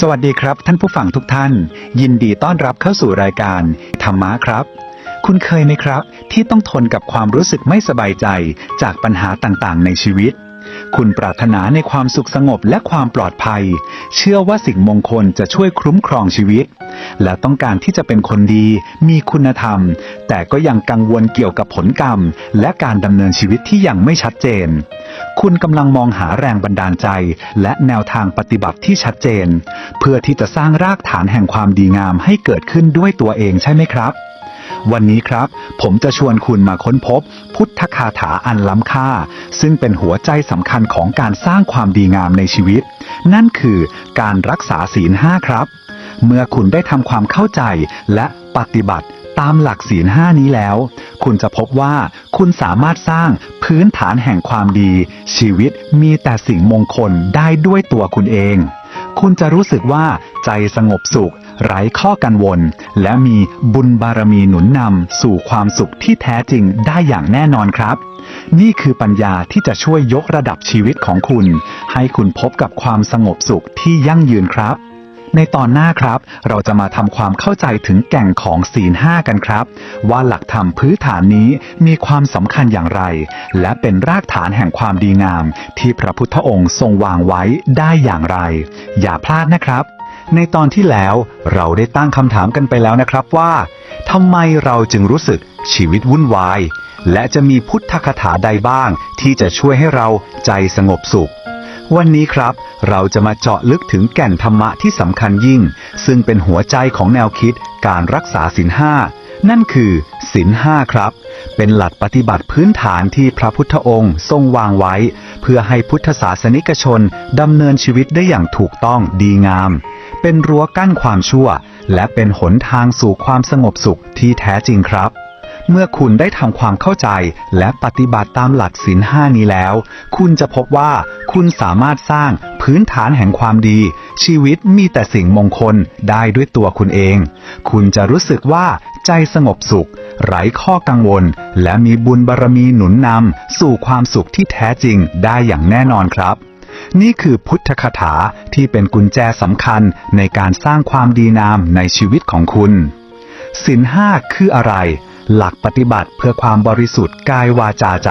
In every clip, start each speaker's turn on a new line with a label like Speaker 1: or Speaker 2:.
Speaker 1: สวัสดีครับ ท่านผู้ฟังทุกท่าน ยินดีต้อนรับเข้าสู่รายการธรรมะครับ คุณเคยไหมครับ ที่ต้องทนกับความรู้สึกไม่สบายใจจากปัญหาต่างๆ ในชีวิต คุณปรารถนาในความสุขสงบและความปลอดภัย เชื่อว่าสิ่งมงคลจะช่วยคุ้มครองชีวิต และต้องการที่จะเป็นคนดี มีคุณธรรม แต่ก็ยังกังวลเกี่ยวกับผลกรรม และการดำเนินชีวิตที่ยังไม่ชัดเจน คุณกำลังมองหาแรงบันดาลใจ และแนวทางปฏิบัติที่ชัดเจน เพื่อที่จะสร้างรากฐานแห่งความดีงามให้เกิดขึ้นด้วยตัวเองใช่ไหมครับ วันนี้ครับ ผมจะชวนคุณมาค้นพบ พุทธคาถาอันล้ำค่า ซึ่งเป็นหัวใจสำคัญของการสร้างความดีงามในชีวิต นั่นคือการรักษาศีลห้าครับ เมื่อคุณได้ทำความเข้าใจและปฏิบัติตามหลักศีลห้านี้แล้ว คุณจะพบว่าคุณสามารถสร้างพื้นฐานแห่งความดี ชีวิตมีแต่สิ่งมงคลได้ด้วยตัวคุณเอง คุณจะรู้สึกว่าใจสงบสุข ไร้ข้อกังวล และมีบุญบารมีหนุนนำสู่ความสุขที่แท้จริงได้อย่างแน่นอนครับ นี่คือปัญญาที่จะช่วยยกระดับชีวิตของคุณ ให้คุณพบกับความสงบสุขที่ยั่งยืนครับ ในตอนหน้าครับ เราจะมาทำความเข้าใจถึงแก่งของศีลห้ากันครับ ว่าหลักธรรมพื้นฐานนี้มีความสำคัญอย่างไร และเป็นรากฐานแห่งความดีงาม ที่พระพุทธองค์ทรงวางไว้ได้อย่างไร อย่าพลาดนะครับ ในตอนที่แล้วเราได้ตั้งคำถามกันไปแล้วนะครับว่าทำไมเราจึงรู้สึกชีวิตวุ่นวาย และจะมีพุทธคาถาใดบ้าง ที่จะช่วยให้เราใจสงบสุข วันนี้ครับ เราจะมาเจาะลึกถึงแก่นธรรมะที่สำคัญยิ่ง ซึ่งเป็นหัวใจของแนวคิดการรักษาศีลห้านั่นคือศีลห้าครับ เป็นหลักปฏิบัติพื้นฐานที่พระพุทธองค์ทรงวางไว้ เพื่อให้พุทธศาสนิกชนดำเนินชีวิตได้อย่างถูกต้องดีงาม เป็นรั้วกั้นความชั่ว และเป็นหนทางสู่ความสงบสุขที่แท้จริงครับ เมื่อคุณได้ทำความเข้าใจและปฏิบัติตามหลักศีลห้านี้แล้ว คุณจะพบว่าคุณสามารถสร้างพื้นฐานแห่งความดี ชีวิตมีแต่สิ่งมงคลได้ด้วยตัวคุณเอง คุณจะรู้สึกว่าใจสงบสุข ไร้ข้อกังวล และมีบุญบารมีหนุนนำสู่ความสุขที่แท้จริงได้อย่างแน่นอนครับ นี่คือพุทธคาถาที่เป็นกุญแจสำคัญในการสร้างความดีงามในชีวิตของคุณศีลห้าคืออะไร หลักปฏิบัติเพื่อความบริสุทธิ์กายวาจาใจ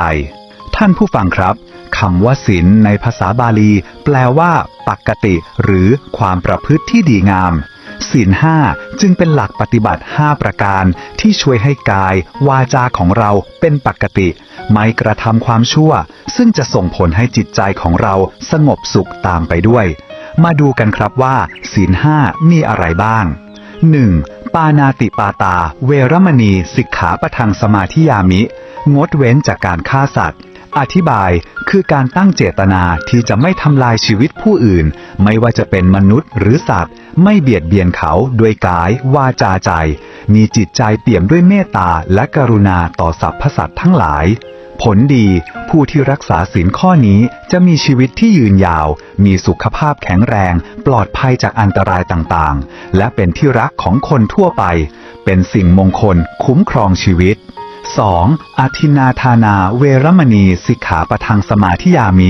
Speaker 1: ท่านผู้ฟังครับคำว่าศีลในภาษาบาลี แปลว่า ปกติ หรือความประพฤติที่ดีงามศีลห้าจึงเป็นหลักปฏิบัติ 5 ประการที่ช่วยให้กาย วาจาของเราเป็นปกติ ไม่กระทำความชั่ว ซึ่งจะส่งผลให้จิตใจของเราสงบสุขตามไปด้วย มาดูกันครับว่าศีลห้ามีอะไรบ้าง 1. ปานาติปาตา เวรมณี สิกขาปะทังสมาธิยามิ งดเว้นจากการฆ่าสัตว์ อธิบายคือการตั้งเจตนาที่จะไม่ทำลายชีวิตผู้อื่น ไม่ว่าจะเป็นมนุษย์หรือสัตว์ ไม่เบียดเบียนเขาด้วยกาย วาจาใจ มีจิตใจเปี่ยมด้วยเมตตาและกรุณาต่อสรรพสัตว์ทั้งหลาย ผลดีผู้ที่รักษาศีลข้อนี้จะมีชีวิตที่ยืนยาว มีสุขภาพแข็งแรง ปลอดภัยจากอันตรายต่างๆ และเป็นที่รักของคนทั่วไป เป็นสิ่งมงคลคุ้มครองชีวิต 2. อาทินาธานาเวรมณีสิกขาปะทังสมาธิยามิ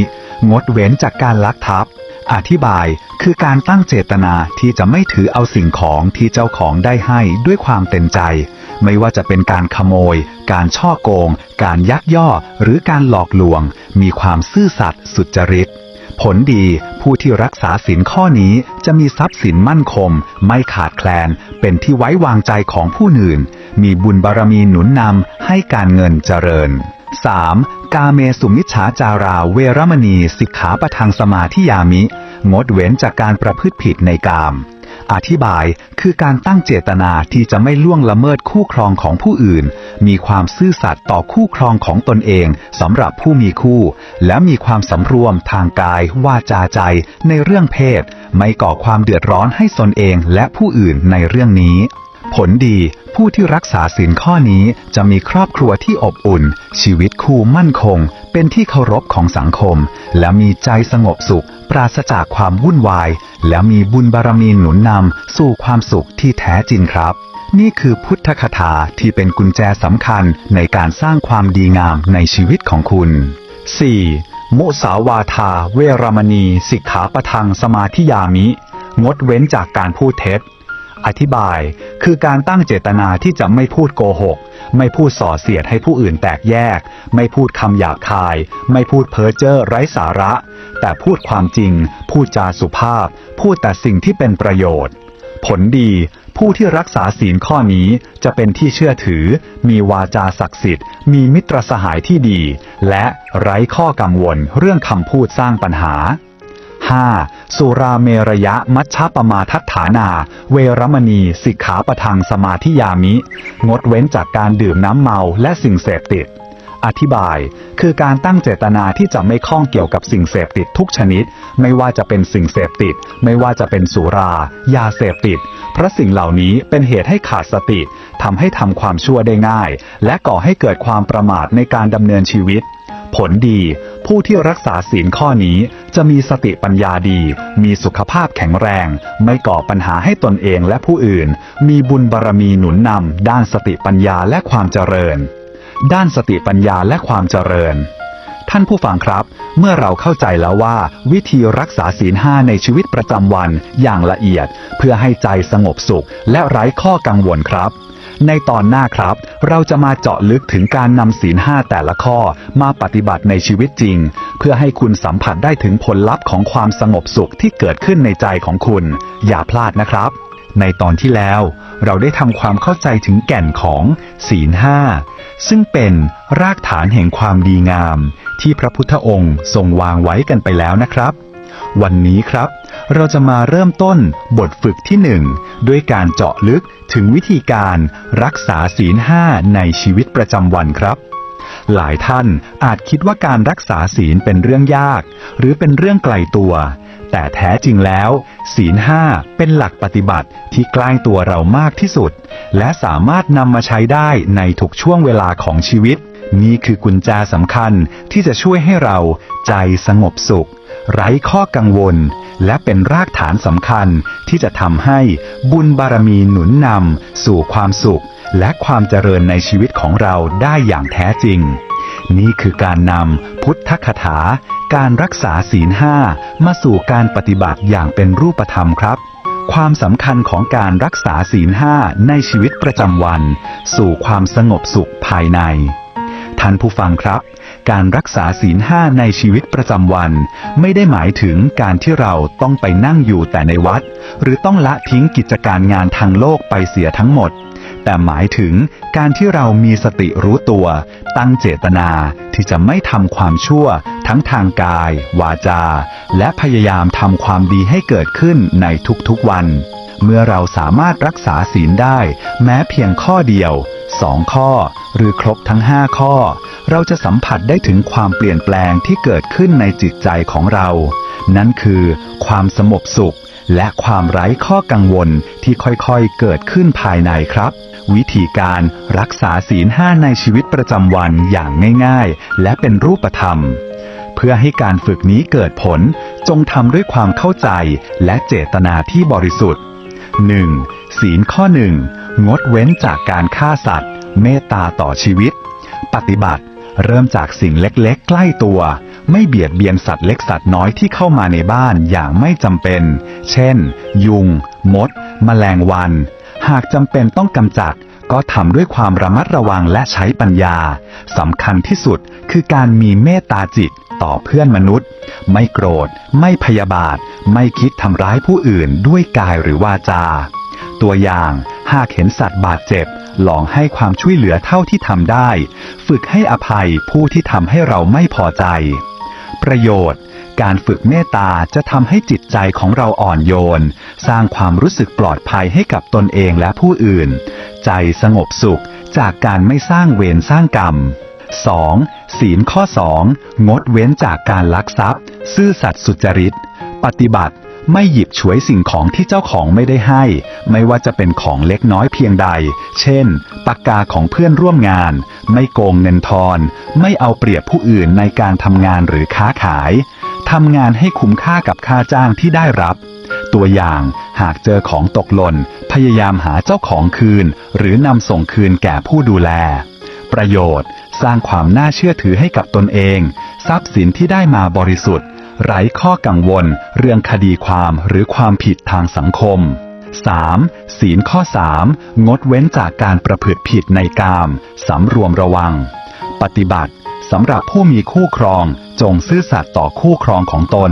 Speaker 1: งดเว้นจากการลักทรัพย์ อธิบายคือการตั้งเจตนาที่จะไม่ถือเอาสิ่งของที่เจ้าของได้ให้ด้วยความเต็มใจ ไม่ว่าจะเป็นการขโมย การช่อโกง การยักย่อ หรือการหลอกลวง มีความซื่อสัตย์สุจริต ผลดีผู้ที่รักษาศีลข้อนี้จะมีทรัพย์สินมั่นคงไม่ขาดแคลน เป็นที่ไว้วางใจของผู้อื่น มีบุญบารมีหนุนนำให้การเงินเจริญ 3. กาเมสุมิชฉาจาราเวรมณีสิกขาประทังสมาธิยามิ งดเว้นจากการประพฤติผิดในกาม อธิบายคือการตั้งเจตนาที่จะไม่ล่วงละเมิดคู่ครองของผู้อื่น มีความซื่อสัตย์ต่อคู่ครองของตนเองสำหรับผู้มีคู่ และมีความสำรวมทางกาย วาจาใจ ในเรื่องเพศ ไม่ก่อความเดือดร้อนให้ตนเองและผู้อื่นในเรื่องนี้ ผลดีผู้ที่รักษาศีลข้อนี้จะมีครอบครัวที่อบอุ่น ชีวิตคู่มั่นคง เป็นที่เคารพของสังคม และมีใจสงบสุข ปราศจากความวุ่นวาย และมีบุญบารมีหนุนนำสู่ความสุขที่แท้จริงครับ นี่คือพุทธคถาที่เป็นกุญแจสำคัญในการสร้างความดีงามในชีวิตของคุณ 4. มุสาวาทาเวรมณี สิกขาปะทังสมาธิยามิ งดเว้นจากการพูดเท็จ อธิบายคือการตั้งเจตนาที่จะไม่พูดโกหก ไม่พูดส่อเสียดให้ผู้อื่นแตกแยก ไม่พูดคำหยาบคาย ไม่พูดเพ้อเจ้อไร้สาระ แต่พูดความจริง พูดจาสุภาพ พูดแต่สิ่งที่เป็นประโยชน์ ผลดี ผู้ที่รักษาศีลข้อนี้จะเป็นที่เชื่อถือ มีวาจาศักดิ์สิทธิ์ มีมิตรสหายที่ดี และไร้ข้อกังวลเรื่องคำพูดสร้างปัญหา 5. สุราเมรยะมัชฌปมาทัฏฐานา เวรมณี สิกขาประทังสมาธิยามิ งดเว้นจากการดื่มน้ำเมาและสิ่งเสพติด อธิบาย คือการตั้งเจตนาที่จะไม่ข้องเกี่ยวกับสิ่งเสพติดทุกชนิด ไม่ว่าจะเป็นสิ่งเสพติด ไม่ว่าจะเป็นสุรา ยาเสพติด เพราะสิ่งเหล่านี้เป็นเหตุให้ขาดสติทำให้ทำความชั่วได้ง่าย และก่อให้เกิดความประมาทในการดำเนินชีวิต ผลดี ผู้ที่รักษาศีลข้อนี้จะมีสติปัญญาดี มีสุขภาพแข็งแรง ไม่ก่อปัญหาให้ตนเองและผู้อื่น มีบุญบารมีหนุนนำด้านสติปัญญาและความเจริญ ด้านสติปัญญาและความเจริญ ท่านผู้ฟังครับ เมื่อเราเข้าใจแล้วว่า วิธีรักษาศีลห้าในชีวิตประจำวันอย่างละเอียด เพื่อให้ใจสงบสุขและไร้ข้อกังวลครับ ในตอนหน้าครับ เราจะมาเจาะลึกถึงการนำศีลห้าแต่ละข้อมาปฏิบัติในชีวิตจริง เพื่อให้คุณสัมผัสได้ถึงผลลัพธ์ของความสงบสุขที่เกิดขึ้นในใจของคุณ อย่าพลาดนะครับ ในตอนที่แล้ว เราได้ทำความเข้าใจถึงแก่นของศีลห้าซึ่งเป็นรากฐานแห่งความดีงาม ที่พระพุทธองค์ทรงวางไว้กันไปแล้วนะครับ วันนี้ครับ เราจะมาเริ่มต้นบทฝึกที่หนึ่งด้วยการเจาะลึกถึงวิธีการรักษาศีลห้าในชีวิตประจำวันครับ หลายท่านอาจคิดว่าการรักษาศีลเป็นเรื่องยาก หรือเป็นเรื่องไกลตัว แต่แท้จริงแล้ว ศีลห้าเป็นหลักปฏิบัติที่ใกล้ตัวเรามากที่สุด และสามารถนำมาใช้ได้ในทุกช่วงเวลาของชีวิตนี่คือกุญแจสำคัญที่จะช่วยให้เราใจสงบสุข ไร้ข้อกังวล และเป็นรากฐานสำคัญที่จะทำให้บุญบารมีหนุนนำสู่ความสุข และความเจริญในชีวิตของเราได้อย่างแท้จริง นี่คือการนำพุทธคถา การรักษาศีลห้ามาสู่การปฏิบัติอย่างเป็นรูปธรรมครับความสำคัญของการรักษาศีลห้าในชีวิตประจำวัน สู่ความสงบสุขภายใน ท่านผู้ฟังครับ การรักษาศีลห้าในชีวิตประจำวัน ไม่ได้หมายถึงการที่เราต้องไปนั่งอยู่แต่ในวัด หรือต้องละทิ้งกิจการงานทางโลกไปเสียทั้งหมด แต่หมายถึงการที่เรามีสติรู้ตัว ตั้งเจตนาที่จะไม่ทำความชั่ว ทั้งทางกาย วาจา และพยายามทำความดีให้เกิดขึ้นในทุกๆวัน เมื่อเราสามารถรักษาศีลได้ แม้เพียงข้อเดียว สองข้อ หรือครบทั้งห้าข้อ เราจะสัมผัสได้ถึงความเปลี่ยนแปลงที่เกิดขึ้นในจิตใจของเรา นั่นคือ ความสงบสุข และความไร้ข้อกังวลที่ค่อยๆเกิดขึ้นภายในครับ วิธีการรักษาศีลห้าในชีวิตประจำวันอย่างง่ายๆ และเป็นรูปธรรมเพื่อให้การฝึกนี้เกิดผล จงทำด้วยความเข้าใจและเจตนาที่บริสุทธิ์ 1. ศีลข้อหนึ่ง งดเว้นจากการฆ่าสัตว์ เมตตาต่อชีวิต ปฏิบัติเริ่มจากสิ่งเล็กๆ ใกล้ตัว ไม่เบียดเบียนสัตว์เล็กสัตว์น้อยที่เข้ามาในบ้านอย่างไม่จำเป็น เช่น ยุง มด แมลงวัน หากจำเป็นต้องกำจัด ก็ทำด้วยความระมัดระวังและใช้ปัญญาสำคัญที่สุดคือการมีเมตตาจิตต่อเพื่อนมนุษย์ ไม่โกรธ ไม่พยาบาท ไม่คิดทำร้ายผู้อื่นด้วยกายหรือวาจา ตัวอย่าง หากเห็นสัตว์บาดเจ็บ ลองให้ความช่วยเหลือเท่าที่ทำได้ ฝึกให้อภัยผู้ที่ทำให้เราไม่พอใจ ประโยชน์ การฝึกเมตตาจะทำให้จิตใจของเราอ่อนโยน สร้างความรู้สึกปลอดภัยให้กับตนเองและผู้อื่น ใจสงบสุขจากการไม่สร้างเวรสร้างกรรม 2. ศีลข้อ 2 งดเว้นจากการลักทรัพย์ ซื่อสัตย์สุจริต ปฏิบัติ ไม่หยิบฉวยสิ่งของที่เจ้าของไม่ได้ให้ ไม่ว่าจะเป็นของเล็กน้อยเพียงใด เช่น ปากกาของเพื่อนร่วมงาน ไม่โกงเงินทอน ไม่เอาเปรียบผู้อื่นในการทำงานหรือค้าขาย ทำงานให้คุ้มค่ากับค่าจ้างที่ได้รับ ตัวอย่างหากเจอของตกหล่น พยายามหาเจ้าของคืน หรือนำส่งคืนแก่ผู้ดูแล ประโยชน์ สร้างความน่าเชื่อถือให้กับตนเอง ทรัพย์สินที่ได้มาบริสุทธิ์ ไร้ข้อกังวล เรื่องคดีความหรือความผิดทางสังคม 3. ศีลข้อ 3 งดเว้นจากการประพฤติผิดในกามสำรวมระวัง ปฏิบัติสำหรับผู้มีคู่ครองจงซื่อสัตย์ต่อคู่ครองของตน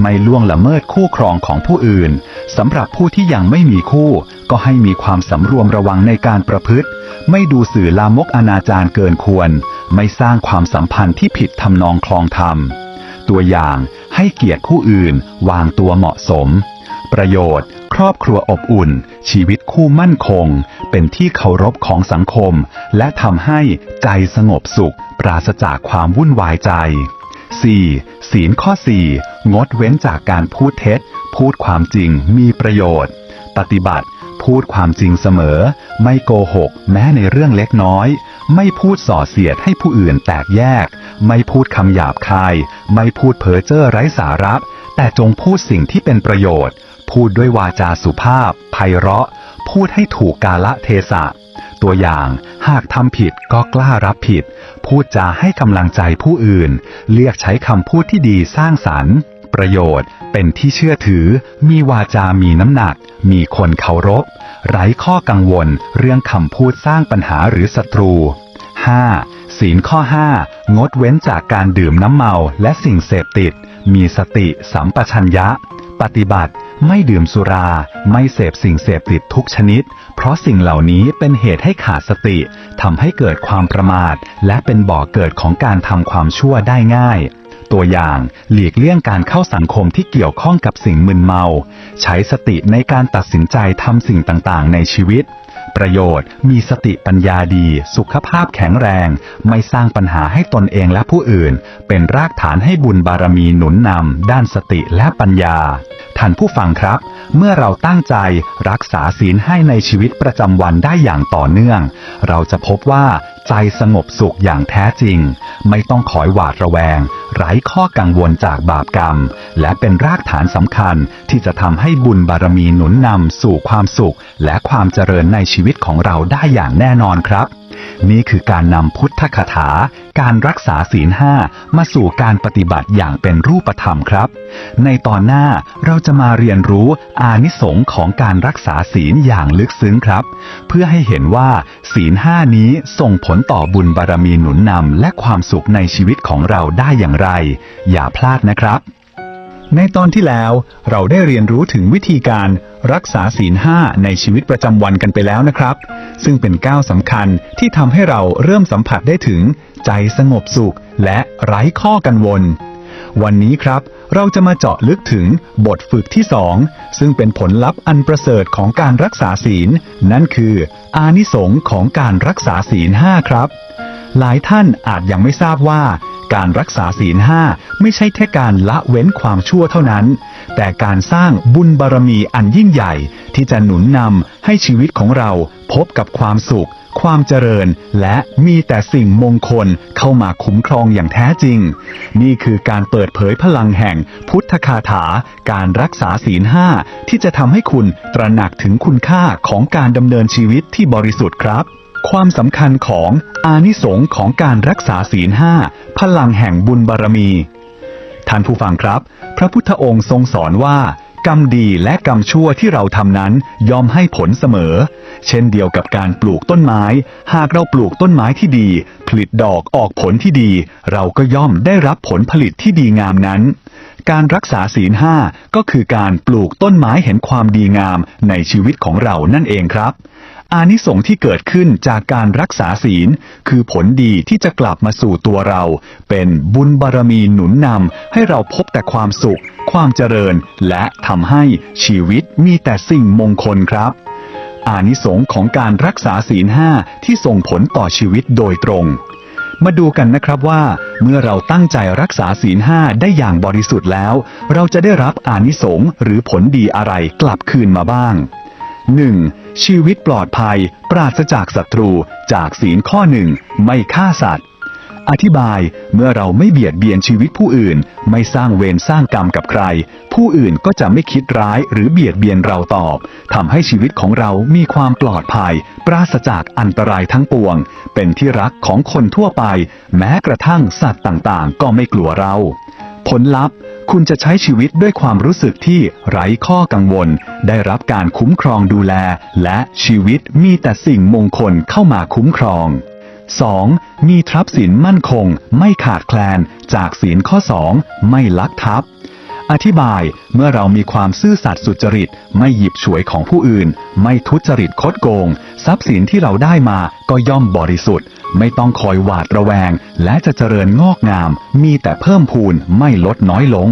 Speaker 1: ไม่ล่วงละเมิดคู่ครองของผู้อื่นสำหรับผู้ที่ยังไม่มีคู่ ก็ให้มีความสำรวมระวังในการประพฤติ ไม่ดูสื่อลามกอนาจารเกินควร ไม่สร้างความสัมพันธ์ที่ผิดทำนองคลองธรรม ตัวอย่างให้เกียรติผู้อื่น วางตัวเหมาะสม ประโยชน์ ครอบครัวอบอุ่น ชีวิตคู่มั่นคง เป็นที่เคารพของสังคม และทำให้ใจสงบสุข ปราศจากความวุ่นวายใจ 4. ศีลข้อ 4 งดเว้นจากการพูดเท็จ พูดความจริงมีประโยชน์ ปฏิบัติ พูดความจริงเสมอ ไม่โกหก แม้ในเรื่องเล็กน้อย ไม่พูดส่อเสียดให้ผู้อื่นแตกแยก ไม่พูดคำหยาบคาย ไม่พูดเพ้อเจ้อไร้สาระ แต่จงพูดสิ่งที่เป็นประโยชน์ พูดด้วยวาจาสุภาพ ไพเราะ พูดให้ถูกกาละเทศะ ตัวอย่างหากทำผิดก็กล้ารับผิด พูดจาให้กำลังใจผู้อื่น เลือกใช้คำพูดที่ดีสร้างสรรค์ ประโยชน์เป็นที่เชื่อถือ มีวาจามีน้ำหนัก มีคนเคารพ ไร้ข้อกังวล เรื่องคำพูดสร้างปัญหาหรือศัตรู 5. ศีลข้อ 5 งดเว้นจากการดื่มน้ำเมาและสิ่งเสพติด มีสติสัมปชัญญะ ปฏิบัติไม่ดื่มสุรา ไม่เสพสิ่งเสพติดทุกชนิด เพราะสิ่งเหล่านี้เป็นเหตุให้ขาดสติทำให้เกิดความประมาท และเป็นบ่อเกิดของการทำความชั่วได้ง่าย ตัวอย่างหลีกเลี่ยงการเข้าสังคมที่เกี่ยวข้องกับสิ่งมึนเมา ใช้สติในการตัดสินใจทำสิ่งต่างๆ ในชีวิต ประโยชน์ มีสติปัญญาดี สุขภาพแข็งแรง ไม่สร้างปัญหาให้ตนเองและผู้อื่น เป็นรากฐานให้บุญบารมีหนุนนำด้านสติและปัญญา ท่านผู้ฟังครับ เมื่อเราตั้งใจรักษาศีลให้ในชีวิตประจำวันได้อย่างต่อเนื่อง เราจะพบว่า ใจสงบสุขอย่างแท้จริง ไม่ต้องคอยหวาดระแวง ไร้ข้อกังวลจากบาปกรรม และเป็นรากฐานสำคัญที่จะทำให้บุญบารมีหนุนนำสู่ความสุข และความเจริญในชีวิตของเราได้อย่างแน่นอนครับ นี่คือการนำพุทธคาถา การรักษาศีลห้ามาสู่การปฏิบัติอย่างเป็นรูปธรรมครับ ในตอนหน้าเราจะมาเรียนรู้อานิสงค์ของการรักษาศีลอย่างลึกซึ้งครับ เพื่อให้เห็นว่าศีลห้านี้ส่งผลต่อบุญบารมีหนุนนำและความสุขในชีวิตของเราได้อย่างไร อย่าพลาดนะครับ ในตอนที่แล้วเราได้เรียนรู้ถึงวิธีการรักษาศีลห้าในชีวิตประจำวันกันไปแล้วนะครับ ซึ่งเป็นก้าวสำคัญที่ทำให้เราเริ่มสัมผัสได้ถึงใจสงบสุขและไร้ข้อกังวล วันนี้ครับ เราจะมาเจาะลึกถึงบทฝึกที่สองซึ่งเป็นผลลัพธ์อันประเสริฐของการรักษาศีล นั่นคือ อานิสงค์ของการรักษาศีลห้าครับ หลายท่านอาจยังไม่ทราบว่า การรักษาศีลห้าไม่ใช่แค่การละเว้นความชั่วเท่านั้น แต่การสร้างบุญบารมีอันยิ่งใหญ่ ที่จะหนุนนำให้ชีวิตของเราพบกับความสุข ความเจริญ และมีแต่สิ่งมงคลเข้ามาคุ้มครองอย่างแท้จริง นี่คือการเปิดเผยพลังแห่งพุทธคาถา การรักษาศีลห้าที่จะทำให้คุณตระหนักถึงคุณค่าของการดำเนินชีวิตที่บริสุทธิ์ครับ ความสำคัญของอานิสงค์ของการรักษาศีลห้าพลังแห่งบุญบารมี ท่านผู้ฟังครับ พระพุทธองค์ทรงสอนว่า กรรมดีและกรรมชั่วที่เราทำนั้นยอมให้ผลเสมอ เช่นเดียวกับการปลูกต้นไม้ หากเราปลูกต้นไม้ที่ดี ผลิตดอกออกผลที่ดี เราก็ย่อมได้รับผลผลิตที่ดีงามนั้นการรักษาศีลห้าก็คือการปลูกต้นไม้เห็นความดีงามในชีวิตของเรานั่นเองครับ อานิสงส์ที่เกิดขึ้นจากการรักษาศีล คือผลดีที่จะกลับมาสู่ตัวเรา เป็นบุญบารมีหนุนนำให้เราพบแต่ความสุข ความเจริญ และทำให้ชีวิตมีแต่สิ่งมงคลครับ อานิสงส์ของการรักษาศีลห้าที่ส่งผลต่อชีวิตโดยตรง มาดูกันนะครับว่า เมื่อเราตั้งใจรักษาศีลห้าได้อย่างบริสุทธิ์แล้ว เราจะได้รับอานิสงส์หรือผลดีอะไรกลับคืนมาบ้าง 1. ชีวิตปลอดภัย ปราศจากศัตรู จากศีลข้อหนึ่งไม่ฆ่าสัตว์ อธิบายเมื่อเราไม่เบียดเบียนชีวิตผู้อื่น ไม่สร้างเวรสร้างกรรมกับใคร ผู้อื่นก็จะไม่คิดร้ายหรือเบียดเบียนเราตอบทำให้ชีวิตของเรามีความปลอดภัย ปราศจากอันตรายทั้งปวง เป็นที่รักของคนทั่วไป แม้กระทั่งสัตว์ต่างๆ ก็ไม่กลัวเรา ผลลัพธ์คุณจะใช้ชีวิตด้วยความรู้สึกที่ไร้ข้อกังวล ได้รับการคุ้มครองดูแล และชีวิตมีแต่สิ่งมงคลเข้ามาคุ้มครอง 2. มีทรัพย์สินมั่นคง ไม่ขาดแคลน จากศีลข้อ 2 ไม่ลักทรัพย์ อธิบายเมื่อเรามีความซื่อสัตย์สุจริต ไม่หยิบฉวยของผู้อื่น ไม่ทุจริตคดโกง ทรัพย์สินที่เราได้มาก็ย่อมบริสุทธิ์ ไม่ต้องคอยหวาดระแวง และจะเจริญงอกงาม มีแต่เพิ่มพูนไม่ลดน้อยลง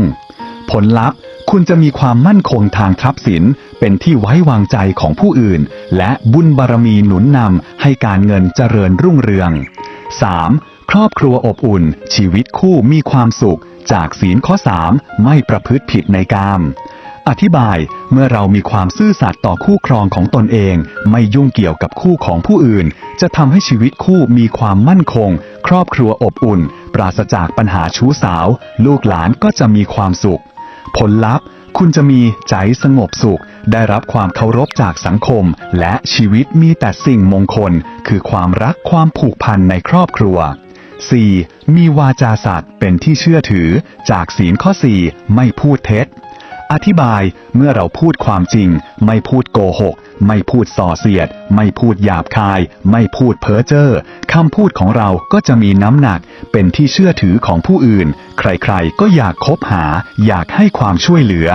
Speaker 1: ผลลัพธ์คุณจะมีความมั่นคงทางทรัพย์สิน เป็นที่ไว้วางใจของผู้อื่น และบุญบารมีหนุนนำให้การเงินเจริญรุ่งเรือง 3. ครอบครัวอบอุ่น ชีวิตคู่มีความสุข จากศีลข้อ 3 ไม่ประพฤติผิดในกาม อธิบายเมื่อเรามีความซื่อสัตย์ต่อคู่ครองของตนเอง ไม่ยุ่งเกี่ยวกับคู่ของผู้อื่น จะทำให้ชีวิตคู่มีความมั่นคง ครอบครัวอบอุ่น ปราศจากปัญหาชู้สาว ลูกหลานก็จะมีความสุข ผลลัพธ์คุณจะมีใจสงบสุข ได้รับความเคารพจากสังคม และชีวิตมีแต่สิ่งมงคล คือความรักความผูกพันในครอบครัว 4. มีวาจาสัตย์เป็นที่เชื่อถือจากศีลข้อ 4 ไม่พูดเท็จ อธิบายเมื่อเราพูดความจริง ไม่พูดโกหก ไม่พูดส่อเสียด ไม่พูดหยาบคาย ไม่พูดเพ้อเจ้อคำพูดของเราก็จะมีน้ำหนัก เป็นที่เชื่อถือของผู้อื่น ใครๆ ก็อยากคบหา อยากให้ความช่วยเหลือ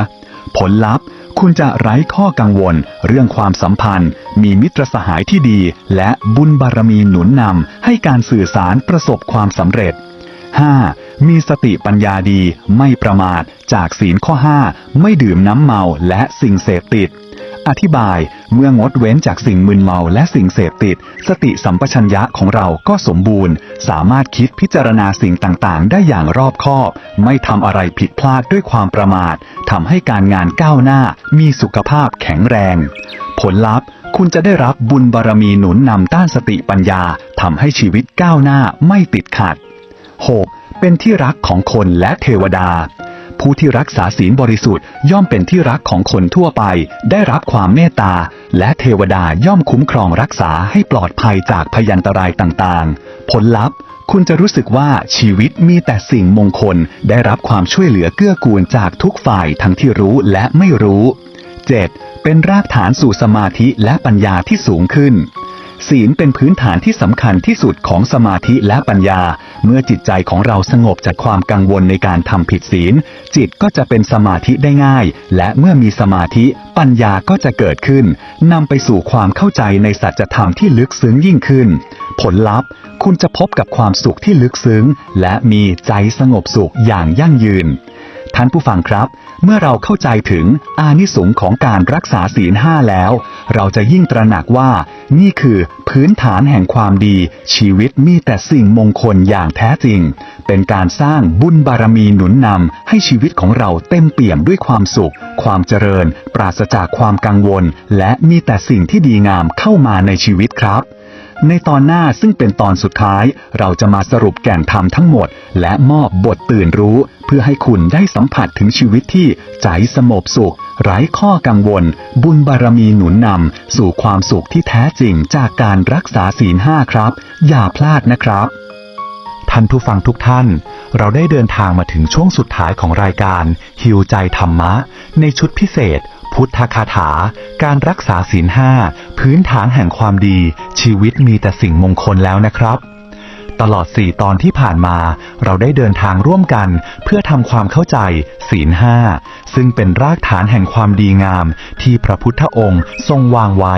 Speaker 1: ผลลัพธ์ คุณจะไร้ข้อกังวล เรื่องความสัมพันธ์ มีมิตรสหายที่ดี และบุญบารมีหนุนนำให้การสื่อสารประสบความสำเร็จ 5. มีสติปัญญาดีไม่ประมาท จากศีลข้อ 5 ไม่ดื่มน้ำเมาและสิ่งเสพติด อธิบายเมื่องดเว้นจากสิ่งมึนเมาและสิ่งเสพติด สติสัมปชัญญะของเราก็สมบูรณ์ สามารถคิดพิจารณาสิ่งต่างๆ ได้อย่างรอบคอบ ไม่ทำอะไรผิดพลาดด้วยความประมาททำให้การงานก้าวหน้า มีสุขภาพแข็งแรง ผลลัพธ์คุณจะได้รับบุญบารมีหนุนนำต้านสติปัญญาทำให้ชีวิตก้าวหน้าไม่ติดขัด 6. เป็นที่รักของคนและเทวดา ผู้ที่รักษาศีลบริสุทธิ์ย่อมเป็นที่รักของคนทั่วไป ได้รับความเมตตา และเทวดาย่อมคุ้มครองรักษาให้ปลอดภัยจากพยันตรายต่างๆ ผลลัพธ์ คุณจะรู้สึกว่าชีวิตมีแต่สิ่งมงคล ได้รับความช่วยเหลือเกื้อกูลจากทุกฝ่ายทั้งที่รู้และไม่รู้ 7. เป็นรากฐานสู่สมาธิและปัญญาที่สูงขึ้นศีลเป็นพื้นฐานที่สำคัญที่สุดของสมาธิและปัญญา เมื่อจิตใจของเราสงบจากความกังวลในการทำผิดศีล จิตก็จะเป็นสมาธิได้ง่าย และเมื่อมีสมาธิปัญญาก็จะเกิดขึ้นนำไปสู่ความเข้าใจในสัจธรรมที่ลึกซึ้งยิ่งขึ้น ผลลัพธ์คุณจะพบกับความสุขที่ลึกซึ้ง และมีใจสงบสุขอย่างยั่งยืน ท่านผู้ฟังครับ เมื่อเราเข้าใจถึงอานิสงส์ของการรักษาศีลห้าแล้ว เราจะยิ่งตระหนักว่านี่คือพื้นฐานแห่งความดี ชีวิตมีแต่สิ่งมงคลอย่างแท้จริง เป็นการสร้างบุญบารมีหนุนนำให้ชีวิตของเราเต็มเปี่ยมด้วยความสุข ความเจริญ ปราศจากความกังวล และมีแต่สิ่งที่ดีงามเข้ามาในชีวิตครับ ในตอนหน้าซึ่งเป็นตอนสุดท้าย เราจะมาสรุปแก่นธรรมทั้งหมด และมอบบทตื่นรู้ เพื่อให้คุณได้สัมผัสถึงชีวิตที่ใจสงบสุข ไร้ข้อกังวล บุญบารมีหนุนนำสู่ความสุขที่แท้จริงจากการรักษาศีลห้าครับ อย่าพลาดนะครับ ท่านผู้ฟังทุกท่าน เราได้เดินทางมาถึงช่วงสุดท้ายของรายการฮิวใจธรรมะ ในชุดพิเศษ พุทธคาถา การรักษาศีลห้าพื้นฐานแห่งความดี ชีวิตมีแต่สิ่งมงคลแล้วนะครับ ตลอด 4 ตอนที่ผ่านมา เราได้เดินทางร่วมกัน เพื่อทำความเข้าใจศีลห้าซึ่งเป็นรากฐานแห่งความดีงามที่พระพุทธองค์ทรงวางไว้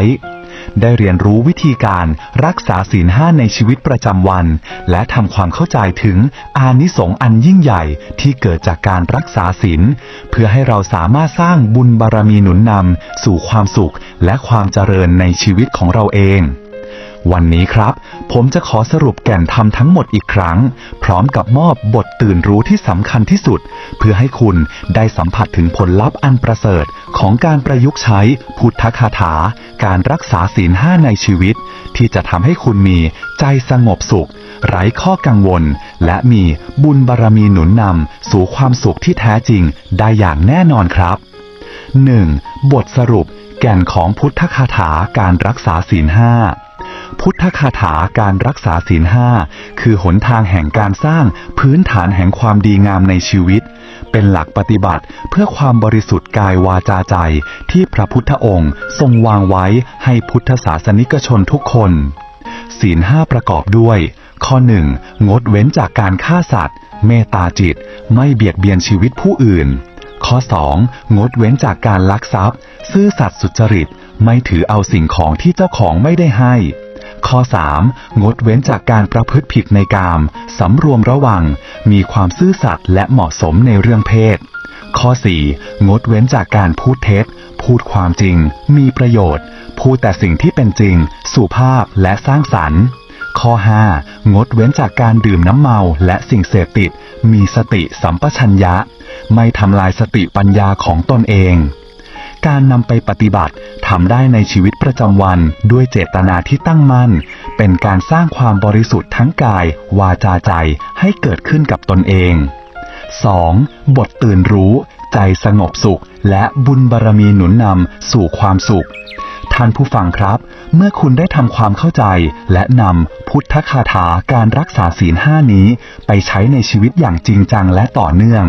Speaker 1: ได้เรียนรู้วิธีการรักษาศีลห้าในชีวิตประจำวัน และทำความเข้าใจถึงอานิสงส์อันยิ่งใหญ่ที่เกิดจากการรักษาศีลเพื่อให้เราสามารถสร้างบุญบารมีหนุนนำสู่ความสุขและความเจริญในชีวิตของเราเอง วันนี้ครับ ผมจะขอสรุปแก่นธรรมทั้งหมดอีกครั้ง พร้อมกับมอบบทตื่นรู้ที่สำคัญที่สุด เพื่อให้คุณได้สัมผัสถึงผลลัพธ์อันประเสริฐ ของการประยุกต์ใช้พุทธคาถา การรักษาศีลห้าในชีวิต ที่จะทำให้คุณมีใจสงบสุข ไร้ข้อกังวล และมีบุญบารมีหนุนนำสู่ความสุขที่แท้จริงได้อย่างแน่นอนครับ 1. บทสรุปแก่นของพุทธคาถาการรักษาศีลห้า พุทธคาถาการรักษาศีลห้าคือหนทางแห่งการสร้างพื้นฐานแห่งความดีงามในชีวิต เป็นหลักปฏิบัติเพื่อความบริสุทธิ์กายวาจาใจ ที่พระพุทธองค์ทรงวางไว้ให้พุทธศาสนิกชนทุกคน ศีลห้าประกอบด้วย ข้อหนึ่งงดเว้นจากการฆ่าสัตว์ เมตตาจิต ไม่เบียดเบียนชีวิตผู้อื่น ข้อ 2. งดเว้นจากการลักทรัพย์ ซื่อสัตย์สุจริตไม่ถือเอาสิ่งของที่เจ้าของไม่ได้ให้ ข้อ 3. งดเว้นจากการประพฤติผิดในกาม สำรวมระวัง มีความซื่อสัตย์และเหมาะสมในเรื่องเพศ ข้อ 4. งดเว้นจากการพูดเท็จ พูดความจริง มีประโยชน์ พูดแต่สิ่งที่เป็นจริง สุภาพและสร้างสรรค์ข้อ 5. งดเว้นจากการดื่มน้ำเมาและสิ่งเสพติด มีสติสัมปชัญญะ ไม่ทำลายสติปัญญาของตนเอง การนำไปปฏิบัติทำได้ในชีวิตประจำวันด้วยเจตนาที่ตั้งมั่น เป็นการสร้างความบริสุทธิ์ทั้งกาย วาจาใจให้เกิดขึ้นกับตนเอง 2. บทตื่นรู้ ใจสงบสุข และบุญบารมีหนุนนำสู่ความสุข ท่านผู้ฟังครับ เมื่อคุณได้ทำความเข้าใจ และนำพุทธคาถาการรักษาศีลห้านี้ ไปใช้ในชีวิตอย่างจริงจังและต่อเนื่อง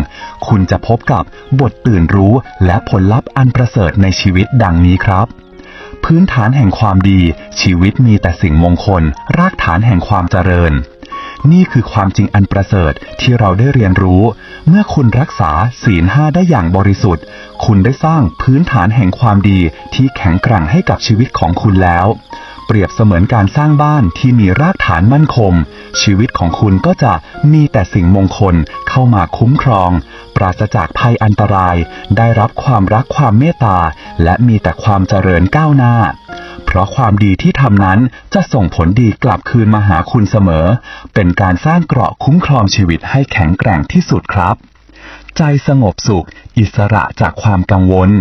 Speaker 1: คุณจะพบกับบทตื่นรู้และผลลัพธ์อันประเสริฐในชีวิตดังนี้ครับ พื้นฐานแห่งความดี ชีวิตมีแต่สิ่งมงคล รากฐานแห่งความเจริญ นี่คือความจริงอันประเสริฐที่เราได้เรียนรู้ เมื่อคุณรักษาศีลห้าได้อย่างบริสุทธิ์ คุณได้สร้างพื้นฐานแห่งความดีที่แข็งแกร่งให้กับชีวิตของคุณแล้ว เปรียบเสมือนการสร้างบ้านที่มีรากฐานมั่นคง ชีวิตของคุณก็จะมีแต่สิ่งมงคลเข้ามาคุ้มครอง ปราศจากภัยอันตราย ได้รับความรักความเมตตา และมีแต่ความเจริญก้าวหน้า เพราะความดีที่ทำนั้นจะส่งผลดีกลับคืนมาหาคุณเสมอ เป็นการสร้างเกราะคุ้มครองชีวิตให้แข็งแกร่งที่สุดครับ ใจสงบสุข อิสระจากความกังวล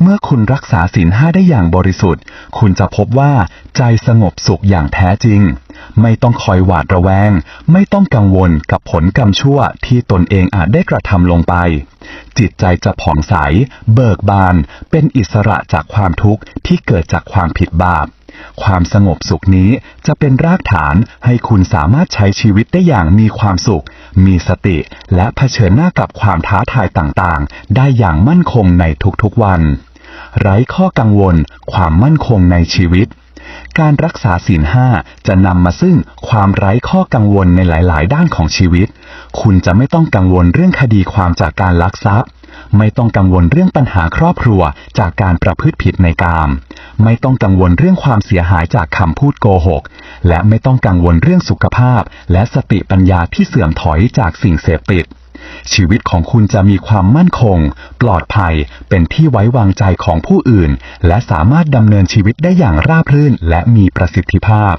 Speaker 1: เมื่อคุณรักษาศีลห้าได้อย่างบริสุทธิ์ คุณจะพบว่าใจสงบสุขอย่างแท้จริง ไม่ต้องคอยหวาดระแวง ไม่ต้องกังวลกับผลกรรมชั่วที่ตนเองอาจได้กระทำลงไป จิตใจจะผ่องใส เบิกบาน เป็นอิสระจากความทุกข์ที่เกิดจากความผิดบาป ความสงบสุขนี้จะเป็นรากฐานให้คุณสามารถใช้ชีวิตได้อย่างมีความสุข มีสติ และเผชิญหน้ากับความท้าทายต่างๆ ได้อย่างมั่นคงในทุกๆวัน ไร้ข้อกังวล ความมั่นคงในชีวิต การรักษาศีลห้าจะนำมาซึ่งความไร้ข้อกังวลในหลาย ๆ ด้านของชีวิต คุณจะไม่ต้องกังวลเรื่องคดีความจากการลักทรัพย์ ไม่ต้องกังวลเรื่องปัญหาครอบครัวจากการประพฤติผิดในกาม ไม่ต้องกังวลเรื่องความเสียหายจากคำพูดโกหก และไม่ต้องกังวลเรื่องสุขภาพ และสติปัญญาที่เสื่อมถอยจากสิ่งเสพติด ชีวิตของคุณจะมีความมั่นคง ปลอดภัย เป็นที่ไว้วางใจของผู้อื่น และสามารถดำเนินชีวิตได้อย่างราบรื่นและมีประสิทธิภาพ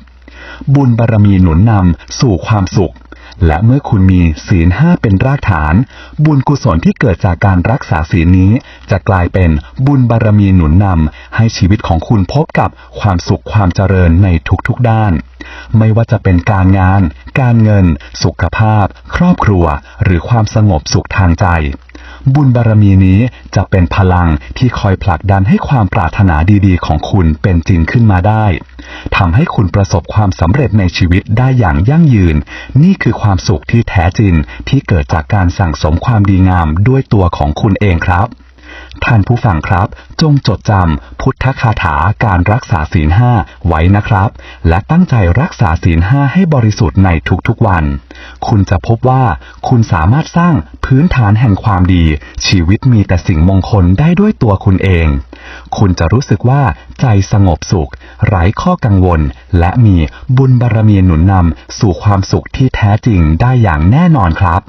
Speaker 1: บุญบารมีหนุนนำสู่ความสุข และเมื่อคุณมีศีลห้าเป็นรากฐาน บุญกุศลที่เกิดจากการรักษาศีลนี้ จะกลายเป็นบุญบารมีหนุนนำให้ชีวิตของคุณพบกับความสุขความเจริญในทุกๆด้าน ไม่ว่าจะเป็นการงาน การเงิน สุขภาพ ครอบครัว หรือความสงบสุขทางใจ บุญบารมีนี้จะเป็นพลังที่คอยผลักดันให้ความปรารถนาดีๆ ของคุณเป็นจริงขึ้นมาได้ทำให้คุณประสบความสำเร็จในชีวิตได้อย่างยั่งยืน นี่คือความสุขที่แท้จริงที่เกิดจากการสั่งสมความดีงามด้วยตัวของคุณเองครับ ท่านผู้ฟังครับ จงจดจำพุทธคาถาการรักษาศีลห้าไว้นะครับ และตั้งใจรักษาศีลห้าให้บริสุทธิ์ในทุกๆวัน คุณจะพบว่าคุณสามารถสร้างพื้นฐานแห่งความดี ชีวิตมีแต่สิ่งมงคลได้ด้วยตัวคุณเอง คุณจะรู้สึกว่าใจสงบสุข ไร้ข้อกังวล และมีบุญบารมีหนุนนำสู่ความสุขที่แท้จริงได้อย่างแน่นอนครับ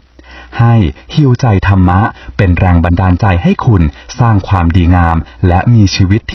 Speaker 1: ให้ฮิวใจธรรมะ เป็นแรงบันดาลใจให้คุณสร้างความดีงาม และมีชีวิตที่